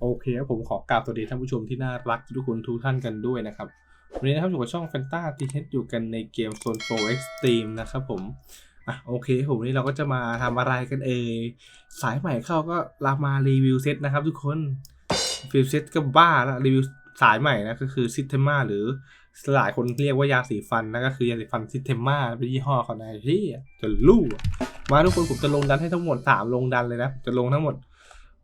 โอเคครับผมขอกราบสวัสดีท่านผู้ชมที่น่ารักทุกคนทุกท่านกันด้วยนะครับวันนี้นะครับอยู่กับช่อง Fanta t h อยู่กันในเกม Zone 4 Extreme นะครับผมอะโอเคผมนนี้เราก็จะมาทำอะไรกันเอ่ยสายใหม่เข้าก็รามารีวิวเซตนะครับทุกคนรีวิวเซตก็บ้าแล้วรีวิวสายใหม่นะก็คือ Systema หรือหลายคนเรียกว่ายาสีฟันนะก็คือยาสีฟัน Systema เป็นยี่ห้อเขานะที่จะรู้อะมาทุกคนผมจะลงดันให้ทั้งหมดสามลงดันเลยนะจะลงทั้งหมด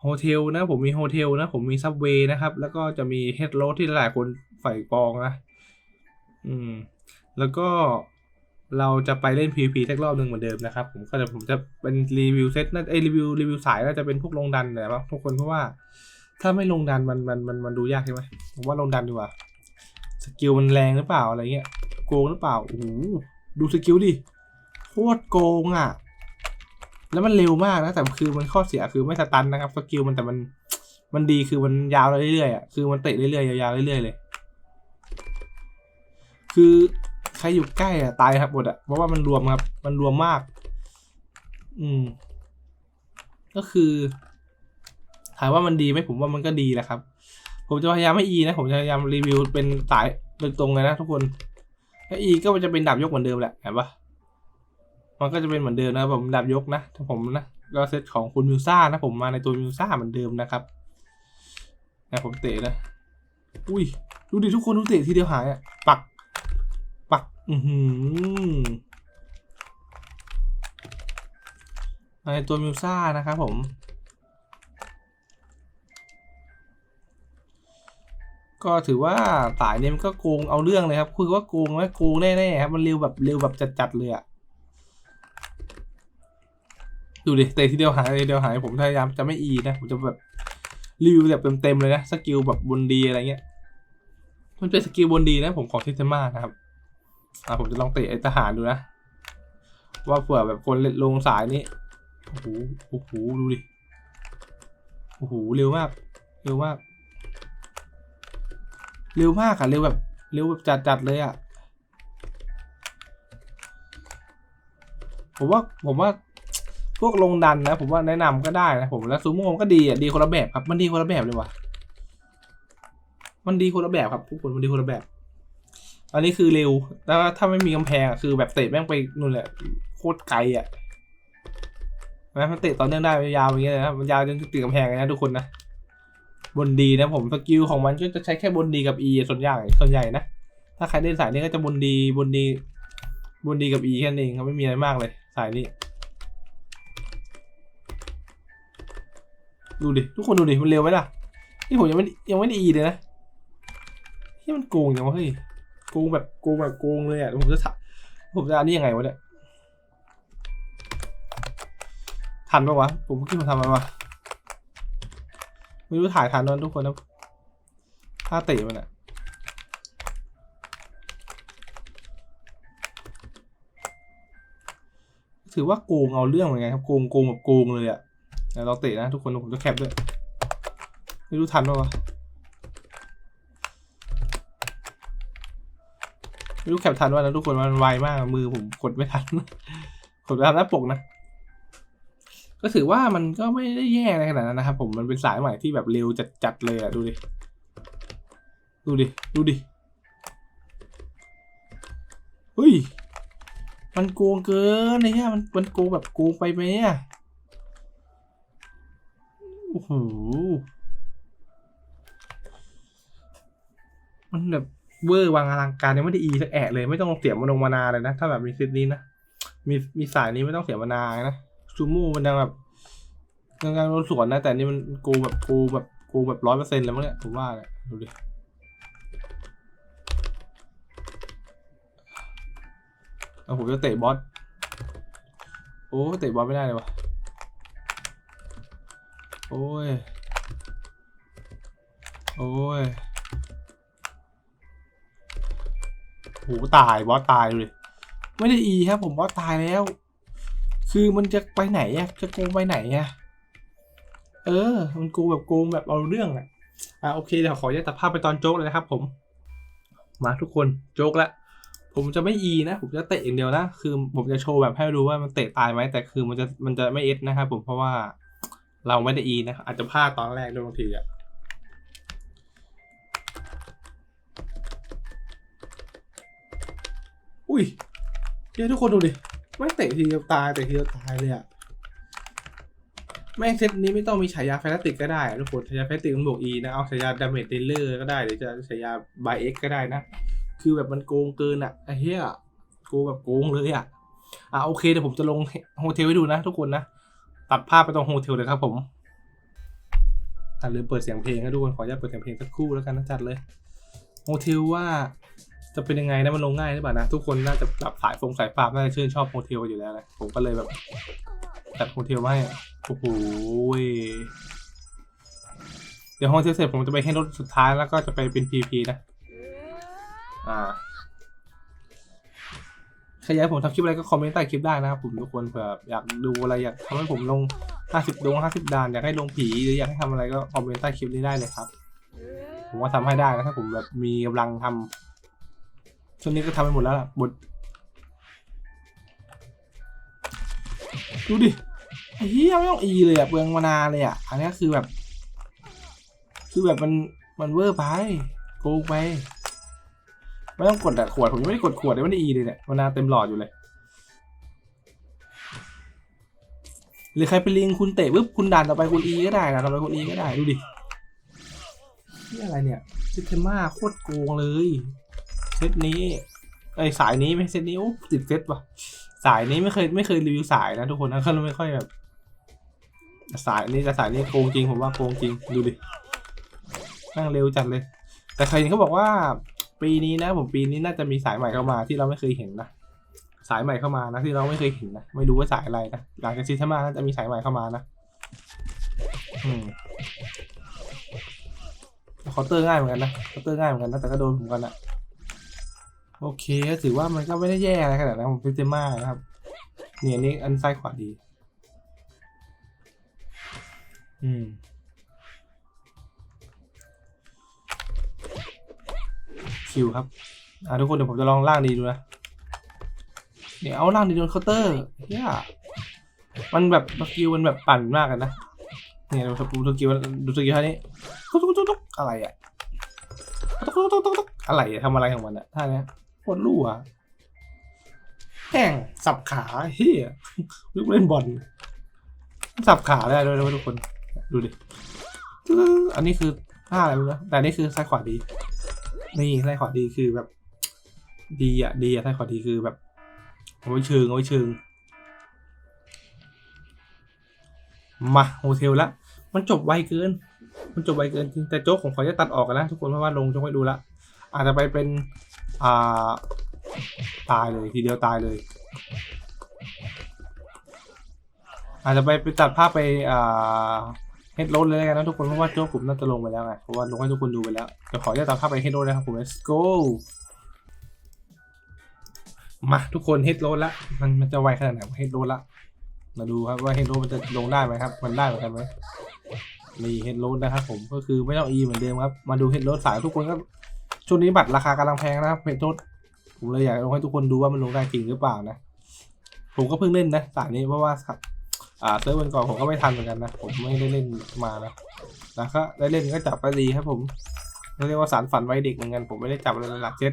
โฮเทลนะ ผมมีโฮเทลนะ ผมมีซับเวย์นะครับ แล้วก็จะมีเฮดโรดที่หลายคนใฝ่ปองนะ อืม แล้วก็เราจะไปเล่น PVP สักรอบหนึ่งเหมือนเดิมนะครับ ผมก็จะผมจะเป็นรีวิวเซตน่าเอรีวิวรีวิวสายน่าจะเป็นพวกลงดันแหละทุกคนเพราะว่า ถ้าไม่ลงดันมันมันมันมันดูยากใช่ไหมผมว่าลงดันดีกว่าสกิลมันแรงหรือเปล่าอะไรเงี้ยโกงหรือเปล่าโอ้โหดูสกิลดิโคตรโกงอะ แล้วมันเร็วมากนะแต่คือมันข้อเสียคือไม่สตันนะครับสกิลมันแต่มันมันดีคือมันยาวเรื่อยๆอะคือมันเตะเรื่อยๆยาวๆเรื่อยๆเลย คือใครอยู่ใกล้อะตายครับหมดอะเพราะว่ามันรวมครับ มันรวมมาก อืม ก็คือถามว่ามันดีไหมผมว่ามันก็ดีแหละครับ ผมจะพยายามไม่อีนะผมจะพยายามรีวิวเป็นสายโดยตรงเลยนะทุกคนถ้าอีก็จะเป็นดาบยกเหมือนเดิมแหละเห็นปะ มันก็จะเป็นเหมือนเดิมนะครับผมดับยกนะถ้าผมนะก็เซตของคุณมิวซ่านะผมมาในตัวมิวซ่าเหมือนเดิมนะครับนะผมเตะนะอุ้ยดูดิทุกคนดูเตะทีเดียวหายอะปัก ปัก อือหือในตัวมิวซ่านะครับผมก็ถือว่าสายเนี่ยมันก็โกงเอาเรื่องเลยครับ คือว่าโกงไหมโกงแน่ๆครับ มันเร็วแบบเร็วแบบจัดๆเลยอะ ดูดิเตะทีเดียวหายทีเดียวหายผมพยายามจะไม่อีนะผมจะแบบรีวิวแบบเต็มๆเลยนะสกิลแบบบนดีอะไรเงี้ยมันเป็นสกิลบนดีนะผมของทิเทมานะครับอ่าผมจะลองเตะไอทหารดูนะว่าเผื่อแบบคนลงสายนี้โอ้โหโอ้โหดูดิโอ้โหเร็วมากเร็วมากเร็วมากอะเร็วแบบเร็วแบบจัดๆเลยอะผมว่าผมว่า พวกลงดันนะ ผมว่าแนะนำก็ได้นะผมแล้วซูโม่ก็ดีอะดีคนละแบบครับ มันดีคนละแบบเลยว่ะมันดีคนละแบบครับทุกคนมันดีคนละแบบ อันนี้คือเร็วแล้วถ้าไม่มีกำแพงคือแบบเตะแม่งไปนู่นแหละโคตรไกลอะนะมันเตะต่อเนื่องได้ยาวอย่างเงี้ยนะมันยาวจนติดกำแพงเลยนะทุกคนนะบนดีนะผมสกิลของมันก็จะใช้แค่บนดีกับ E ส่วนใหญ่ส่วนใหญ่นะถ้าใครเล่นสายนี้ก็จะบนดีบนดีบนดีกับ E แค่นั้นเองครับไม่มีอะไรมากเลย สายนี้ ดูดิ ทุกคนดูดิ มันเร็วไหมล่ะ นี่ผมยังไม่ยังไม่ได้อีเลยนะที่มันโกงจังวะเฮ้ย โกงแบบโกงแบบโกงเลยอะ ผมจะทำผมจะอันนี้ยังไงวะเนี่ย ทันปะวะ ผมคิดผมทำอะไรวะ ไม่รู้ถ่ายทันนนทุกคนนะท่าเตะมันอะถือว่าโกงเอาเรื่องเหมือนกันครับโกงโกงแบบโกงเลยอะ เดี๋ยวเราเตะนะทุกคนผมจะแคปด้วย ไม่รู้ทันปะวะไม่รู้แคปทันว่านะทุกคนมันไวมากมือผมกดไม่ทันกดไม่ทันหน้าปกนะ ก็ถือว่ามันก็ไม่ได้แย่ในขนาดนั้นนะครับผมมันเป็นสายใหม่ที่แบบเร็วจัดๆเลยอะดูดิ ดูดิ ดูดิเฮ้ยมันโกงเกินไอ้เหี้ยมันมันโกงแบบโกงไปไหมอะ โอ้โห มันแบบเวอร์วางอลังการยังไม่ได้อีสักแอะเลยไม่ต้องเสียมานงมานาเลยนะ ถ้าแบบมีซิดนี้นะ มีมีสายนี้ไม่ต้องเสียมานานะซูมูมันยังแบบยังการโดนสวนนะ แต่นี่มันกูแบบกูแบบกูแบบร้อยเปอร์เซ็นต์แล้วมั้งเนี่ยผมว่าเนี่ยดูดิเอาผมจะเตะบอสโอ้เตะบอสไม่ได้เลยวะ โอ้ย โอ้ยโหตายบอสตายเลย ไม่ได้อีครับผมบอสตายแล้ว คือมันจะไปไหนอะจะโกงไปไหนอะเออ มันโกงแบบโกงแบบเอาเรื่องอะอะโอเคเดี๋ยวขอแยกตัดภาพไปตอนโจ๊กเลยนะครับผม มาทุกคนโจ๊กล้วผมจะไม่อีนะ ผมจะเตะอย่างเดียวนะ คือผมจะโชว์แบบให้รู้ว่ามันเตะตายไหมแต่คือมันจะมันจะไม่เอสนะครับผมเพราะว่า เราไม่ได้อีนะครับอาจจะพลาดตอนแรกด้วยบางทีอะอุ้ยเดี๋ยวทุกคนดูดิไม่เตะทีเดีตายเตะทีเดีตายเลยอะไม่เซตนี้ไม่ต้องมีฉายาแฟนติกก็ได้ทุกคนฉายาแฟนติกมันบวกอีนะเอาฉายาดาเมจเดลเลอร์ก็ได้หรือจะฉายาบายเอ็กก็ได้นะ คือแบบมันโกงเกินอะไอ้เหี้ยโกงแบบโกงเลยอะอะโอเคเดี๋ยวผมจะลงโฮเทลไว้ดูนะทุกคนนะ ตัดภาพไปตรงโฮเทลเลยครับผมอะลืมเปิดเสียงเพลงให้ทุกคนขออนุญาตเปิดเสียงเพลงสักครู่แล้วกันนะจัดเลยโฮเทลว่าจะเป็นยังไงนะมันลงง่ายหรือเปล่านะ ทุกคนน่าจะปรับสายฟงสายฟ้าน่าจะชื่นชอบโฮเทลอยู่แล้วนะผมก็เลยแบบจัดโฮเทลมาให้โอ้โหเดี๋ยวโฮเทลเสร็จผมจะไปให้รถสุดท้ายแล้วก็จะไปเป็น PVP นะ อ่า ยากให้ผมทำคลิปอะไรก็คอมเมนต์ใต้คลิปได้นะครับผมทุกคนเผื่ออยากดูอะไรอยากทำให้ผมลง 50ดวง50ดานอยากให้ลงผีหรืออยากให้ทำอะไรก็คอมเมนต์ใต้คลิปนี้ได้เลยครับ ผมว่าทำให้ได้นะถ้าผมแบบมีกำลังทำช่วงนี้ก็ทำไปหมดแล้วล่ะบทดูดิเหี้ยไม่ต้องอีเลยอะเปลืองมานาเลยอะอันนี้คือแบบ คือแบบมันมันเวอร์ไปโกงไป ไม่ต้องกดอะขวดผมยังไม่ได้กดขวดเลยไม่ได้อีเลยเนี่ยมานาเต็มหลอดอยู่เลย หรือใครเป็นลิงคุณเตะปุ๊บคุณดันต่อไปคุณอีก็ได้นะต่อไปคุณอีก็ได้ดูดินี่อะไรเนี่ยซิเทม่าโคตรโกงเลยเซตนี้ไอสายนี้ไม่เซตนี้โอ้ติดเซตว่ะ สายนี้ไม่เคยไม่เคยรีวิวสายนะทุกคนนะเลยไม่ค่อยแบบสายนี้แต่สายนี้โกงจริงผมว่าโกงจริงดูดินั่งเร็วจัดเลย แต่ใครเขาบอกว่า ปีนี้นะผมปีนี้น่าจะมีสายใหม่เข้ามาที่เราไม่เคยเห็นนะสายใหม่เข้ามานะที่เราไม่เคยเห็นนะไม่รู้ว่าสายอะไรนะหลังจากซีซั่นมาน่าจะมีสายใหม่เข้ามานะอืมเคาน์เตอร์ง่ายเหมือนกันนะเคาน์เตอร์ง่ายเหมือนกันนะแต่ก็โดนผมกันอะโอเคถือว่ามันก็ไม่ได้แย่อะไรขนาดนั้นผมเป็นเจม่านะครับเนี่ยนนี่อันซ้ายขวาดี อืม คิวครับ อ่าทุกคนเดี๋ยวผมจะลองล่างดีดูนะเดี๋ยวเอาล่างดีโดนเคาน์เตอร์เฮียมันแบบสกิลมันแบบปั่นมากกันนะเนี่ยดูสกิลดูสกิลท่านี้ตุ๊กตุ๊กตุ๊กตุ๊กอะไรอะตุ๊กตุ๊กตุ๊กตุ๊กตุ๊กอะไรอะทำอะไรของมันอะท่านี้โคตรรั่วแห้งสับขาเฮียลูกเล่นบอลสับขาได้ด้วยนะทุกคน ดูดิอันนี้คือท่าอะไรรู้นะแต่นนี่คือซ้ายขวาดี นี่ซ้ายขวาดีคือแบบ ดีอะดีอะซ้ายขวาดีคือแบบเอาไว้เชิงเอาไว้เชิง มาโฮเทลละ มันจบไวเกิน มันจบไวเกินจริงแต่โจ๊กผมขอจะตัดออกกันนะทุกคนเพราะว่าลงจะไม่ดูละ อาจจะไปเป็น อ่า ตายเลยทีเดียวตายเลย อาจจะไปไปตัดภาพไป อ่า เฮดโรดเลยแล้วกันนะทุกคนเพราะว่าโจ๊กผมน่าจะลงไปแล้วไงเพราะว่าลงให้ทุกคนดูไปแล้วเดี๋ยวขอจะตัดภาพไปเฮดโรดนะครับผม let's go มาทุกคนเฮดโรดละมันมันจะไวขนาดไหนเฮดโรดละมาดูครับว่าเฮดโรดมันจะลงได้ไหมครับ มันได้เหมือนกันไหมนี่เฮดโรดนะครับผมก็คือไม่ต้องอีเหมือนเดิมครับมาดูเฮดโรดสายทุกคนก็ช่วงนี้บัตรราคากำลังแพงนะครับเฮดโรดผมเลยอยากลงให้ทุกคนดูว่ามันลงได้จริงหรือเปล่านะ ผมก็เพิ่งเล่นนะสายนี้เพราะว่า อ่าเซิร์ฟวันก่อนผมก็ไม่ทันเหมือนกันนะผมไม่ได้เล่นมานะแล้วก็ได้เล่นก็จับไปดีครับผมเรียกว่าสารฝันไว้เด็กเหมือนกันผมไม่ได้จับอะไรหลักเซต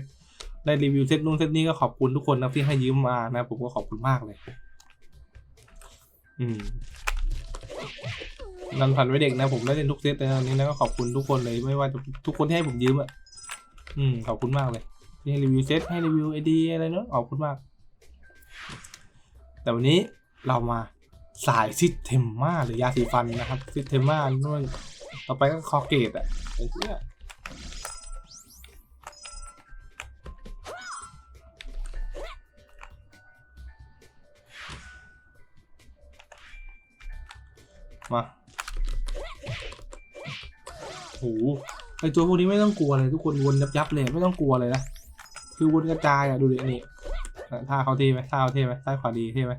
ได้รีวิวเซตนู้นเซตนี้ก็ขอบคุณทุกคนนะที่ให้ยืมมานะ ผมก็ขอบคุณมากเลย อืมนันฝันไว้เด็กนะ ผมได้เล่นทุกเซตในอันนี้นะก็ขอบคุณทุกคนเลยไม่ว่าจะทุกคนที่ให้ผมยืมอะอืมขอบคุณมากเลยที่ให้รีวิวเซตให้รีวิวไอดีอะไรเนอะขอบคุณมาก แต่วันนี้เรามา สายซิเทมมาหรือยาสีฟันนะครับซิเทมมานู่นต่อไปก็คอเกตอะไอ้เหี้ยมาโหไอตัวพวกนี้ไม่ต้องกลัวเลยทุกคนวนยับยับเลยไม่ต้องกลัวเลยนะ คือวนกระจายอะดูดินี่ท่าเขาเท่ไหมท่าเขาเท่ไหมซ้าขวาดีเท่ไหม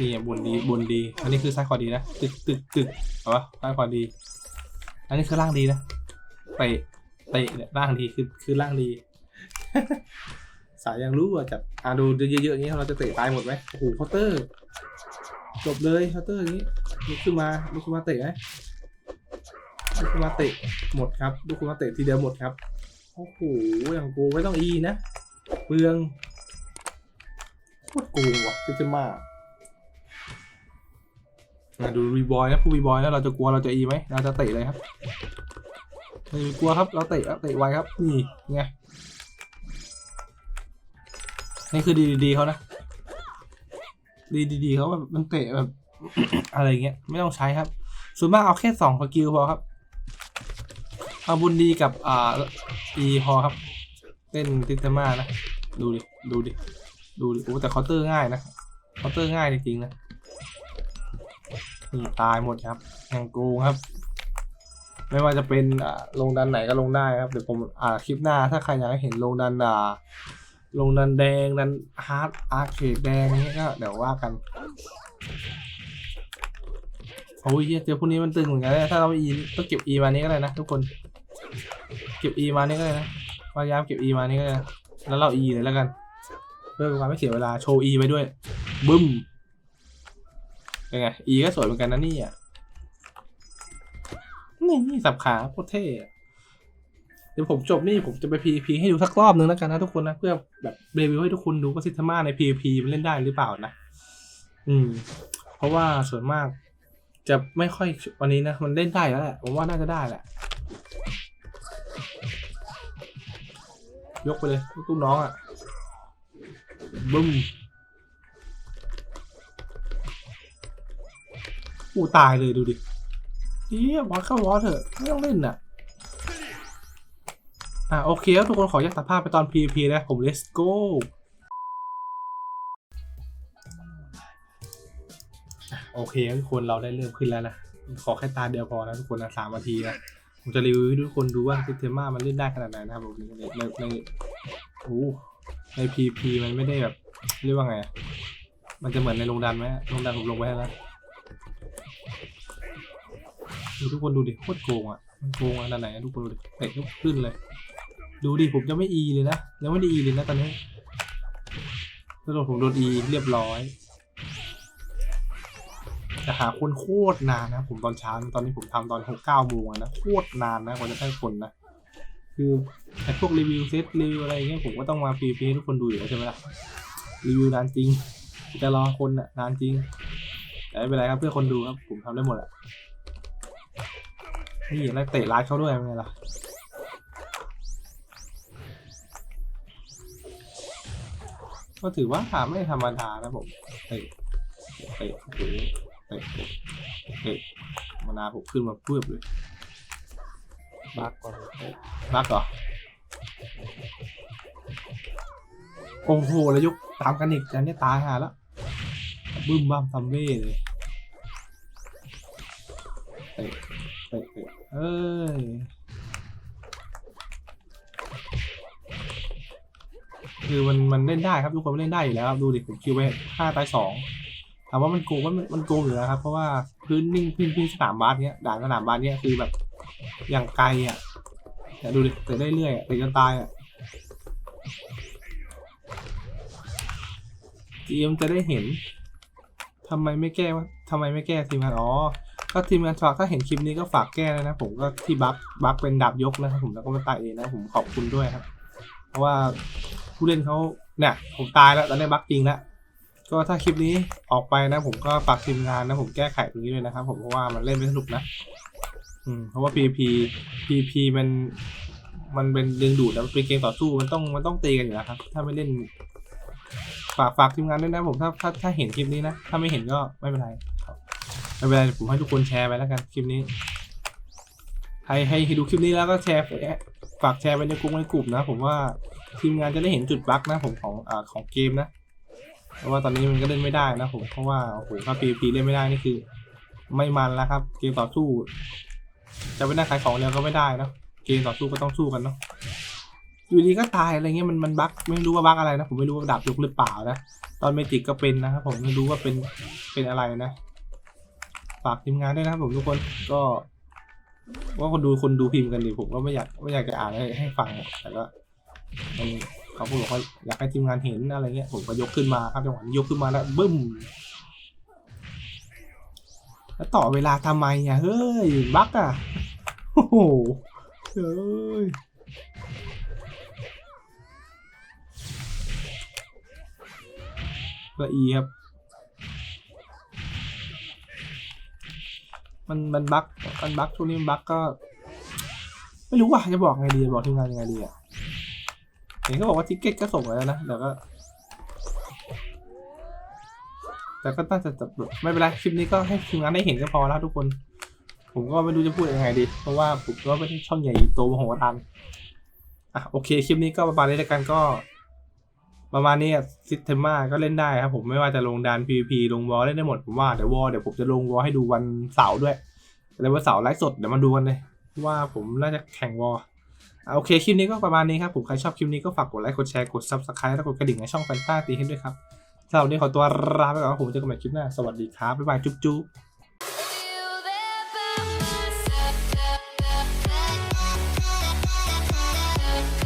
นี่บนดีบนดี อันนี้คือซ้ายขวาดีนะ ตึกตึกตึกเอาปะซ้ายขวาดี อันนี้คือล่างดีนะเตะเตะเนี่ยล่างดีคือคือล่างดี สายยังรู้ว่าจัดอะดูเยอะๆอย่างนี้เราจะเตะตายหมดไหมโอ้โหเคาน์เตอร์ จบเลยเคาน์เตอร์อย่างนี้ลุกขึ้นมาลุกขึ้นมาเตะไหมลุกขึ้นมาเตะหมดครับลุกขึ้นมาเตะทีเดียวหมดครับ โอ้โห อย่างกูไม่ต้องอีนะ เปลืองโคตรกงว่ะซิสเตมา มาดูวีบอยนะผู้วีบอยแล้วเราจะกลัวเราจะอีไหมเราจะเตะเลยครับไม่กลัวครับเราเตะครับเตะไวครับนี่ไงนี่คือดีดีๆเขานะดีดีๆเขาแบบมันเตะแบบอะไรเงี้ยไม่ต้องใช้ครับ ส่วนมากเอาแค่สองสกิลพอครับเอาบุญดีกับอ่าอีพอครับเต้นติตมานะดูดิดูดิดูดิโอ้แต่เคาน์เตอร์ง่ายนะเคาน์เตอร์ง่ายจริงๆนะ นี่ตายหมดครับแห่งกงครับ ไม่ว่าจะเป็นอ่าลงดันไหนก็ลงได้ครับเดี๋ยวผมอ่าคลิปหน้าถ้าใครอยากเห็นลงดันอ่าลงดันแดงดันฮาร์ดอาร์เคดแดงเนี้ยก็เดี๋ยวว่ากันโอ้ยเหี้ยเจอพวกนี้มันตึงเหมือนกันนะถ้าเราอีต้องเก็บอีมานี้ก็ได้นะทุกคน เก็บอีมานี้ก็ได้นะพยายามเก็บอีมานี้ก็ได้แล้วเราอีเลยแล้วกัน เพื่อเป็นความไม่เสียเวลาโชว์อีไปด้วยบึ้ม เป็นไง อีก็สวยเหมือนกันนะนี่อะนี่สับขาโคตรเท่เดี๋ยวผมจบนี่ผมจะไป PVP ให้ดูสักรอบนึงแล้วกันนะทุกคนนะเพื่อแบบรีวิวให้ทุกคนดูว่าซิทมาใน PVP มันเล่นได้หรือเปล่านะ อืม เพราะว่าส่วนมาก จะไม่ค่อยวันนี้นะ มันเล่นได้แล้วแหละผมว่าน่าจะได้แหละ ยกไปเลยลูกน้องอะบึ้ม อู้ตายเลยดูดิเฮียวอดเข้าวอดเถอะ ไม่ต้องเล่นอะ อะโอเคแล้วทุกคนขอแยกตัดภาพไปตอน PVP นะ ผม let's go อะโอเคทุกคนเราได้เริ่มขึ้นแล้วนะ ขอแค่ตาเดียวพอนะทุกคนนะสามนาทีนะ ผมจะรีวิวให้ทุกคนดูว่าซิสเทมามันเล่นได้ขนาดไหนนะครับผมในในในโอ้ใน PP มันไม่ได้แบบ เรียกว่าไง มันจะเหมือนในโรงดันไหมโรงดันผมลงไว้แล้ว ดูทุกคนดูดิโคตรโกงอะมันโกงขนาดไหนอะทุกคนดูดิเตะก็ขึ้นเลย ดูดิผมจะไม่อีเลยนะยังไม่ได้อีเลยนะตอนนี้แล้วผมโดนอีเรียบร้อยจะหาคนโคตรนานนะ ผมตอนเช้าตอนนี้ผมทำตอนหกเก้าโมงอะนะโคตรนานนะกว่าจะได้คนนะคือไอ้พวกรีวิวเซตรีวิวอะไรเงี้ยผมก็ต้องมาปีพีให้ทุกคนดูอยู่แล้วใช่ไหมล่ะรีวิวนานจริงจะรอคนอะนานจริงแต่ไม่เป็นไรครับเพื่อคนดูครับผมทำได้หมดอะ นี่แล้วเตะร้านเขาด้วยเป็นไงล่ะก็ถือว่าไม่ธรรมดานะผมเตะเตะโอ้โหเตะเตะเตะมานาผมขึ้นมาเพื่อบเลยบักก่อนรักเหรอโอ้โหแล้วยกตามกันอีกอันนี้ตายหาแล้วบึ้มบ้ามซัมเบ้เลยเตะ เอ้ยคือมันมันเล่นได้ครับทุกคนมันเล่นได้อยู่แล้วครับดูดิผมคิวไปห้าตายสองถามว่ามันโกงมันมันโกงอยู่แล้วครับ เพราะว่าพื้นนิ่งพื้นพื้นสนามบาสเนี้ยด่านสนามบาสเนี้ยคือแบบอย่างไกลอะแต่ดูดิเตะได้เรื่อยอะเตะจนตายอะทีมจะได้เห็นทำไมไม่แก้วะทำไมไม่แก้ทีมงานอ๋อ ก็ทีมงานฝากถ้าเห็นคลิปนี้ก็ฝากแก้เลยนะ ผมก็ที่บัฟบัฟเป็นดาบยกนะครับผมแล้วก็มาตายเองนะผมขอบคุณด้วยครับ เพราะว่าผู้เล่นเขาเนี่ยผมตายแล้วตอนนี้บัฟจริงแล้วก็ถ้าคลิปนี้ออกไปนะ ผมก็ฝากทีมงานนะผมแก้ไขตรงนี้ด้วยนะครับ ผมเพราะว่ามันเล่นไม่สนุกนะ อืมเพราะว่า PVP PVP มันมันเป็นดึงดูดแล้วเป็นเกมต่อสู้มันต้องมันต้องตีกันอยู่แล้วครับ ถ้าไม่เล่นฝากฝากทีมงานด้วยนะผมถ้าถ้าถ้าเห็นคลิปนี้นะ ถ้าไม่เห็นก็ไม่เป็นไร ไม่เป็นไรผมให้ทุกคนแชร์ไปแล้วกันคลิปนี้ให้ให้ดูคลิปนี้แล้วก็แชร์ฝากแชร์ไปในกลุ่มในกลุ่มนะ ผมว่าทีมงานจะได้เห็นจุดบั๊กนะผมของอ่าของเกมนะเพราะว่าตอนนี้มันก็เล่นไม่ได้นะผมเพราะว่าโอ้โหถ้า PVP เล่นไม่ได้นี่คือ ไม่มันแล้วครับ เกมต่อสู้ จะไปนั่งขายของแล้วก็ไม่ได้นะเกมต่อสู้ก็ต้องสู้กันเนาะอยู่ดีก็ตายอะไรเงี้ยมันมันบั๊กไม่รู้ว่าบั๊กอะไรนะผมไม่รู้ว่าดาบยกหรือเปล่านะตอนเมจิกก็เป็นนะครับผมไม่รู้ว่าเป็นเป็นอะไรนะ ฝากทีมงานด้วยนะครับผมทุกคนก็ว่าคนดูคนดูพิมพ์กันดิผมก็ไม่อยากไม่อยากจะอ่านให้ให้ฟังแต่ก็มันเขาพูดบอกว่าอยากให้ทีมงานเห็นอะไรเงี้ยผมก็ยกขึ้นมาครับจังหวะยกขึ้นมาแล้วบึ้มแล้วต่อเวลาทำไมอะเฮ้ยบั๊กอะโอ้โหเฮ้ยละอีครับ มันมันบั๊กมันบั๊กช่วงนี้มันบั๊กก็ ไม่รู้ว่าจะบอกไงดีบอกทีมงานยังไงดีอะเห็นเขาบอกว่าทิกเก็ตก็ส่งแล้วนะเดี๋ยวก็แต่ก็น่าจะจบแบบไม่เป็นไรคลิปนี้ก็ให้ทีมงานได้เห็นก็พอแล้วทุกคน ผมก็ไม่รู้จะพูดยังไงดี เพราะว่าผมก็ไม่ใช่ช่องใหญ่โตมโหฬารอะโอเคคลิปนี้ก็ประมาณนี้แล้วกันก็ ประมาณนี้ซิสเทมาก็เล่นได้ครับผมไม่ว่าจะลงดาน PVP ลงวอลเล่นได้หมดผมว่าเดี๋ยววอลเดี๋ยวผมจะลงวอลให้ดูวันเสาร์ด้วยแล้ววันเสาร์ไลฟ์สดเดี๋ยวมาดูกันเลยว่าผมน่าจะแข่งวอลโอเคคลิปนี้ก็ประมาณนี้ครับผมใครชอบคลิปนี้ก็ฝากกดไลค์กดแชร์กด Subscribe แล้วกดกระดิ่งในช่องแฟนตาตีให้ด้วยครับสำหรับวันนี้ขอตัวลาไปก่อนผมเจอกันใหม่คลิปหน้าสวัสดีครับบ๊ายบายจุ๊บ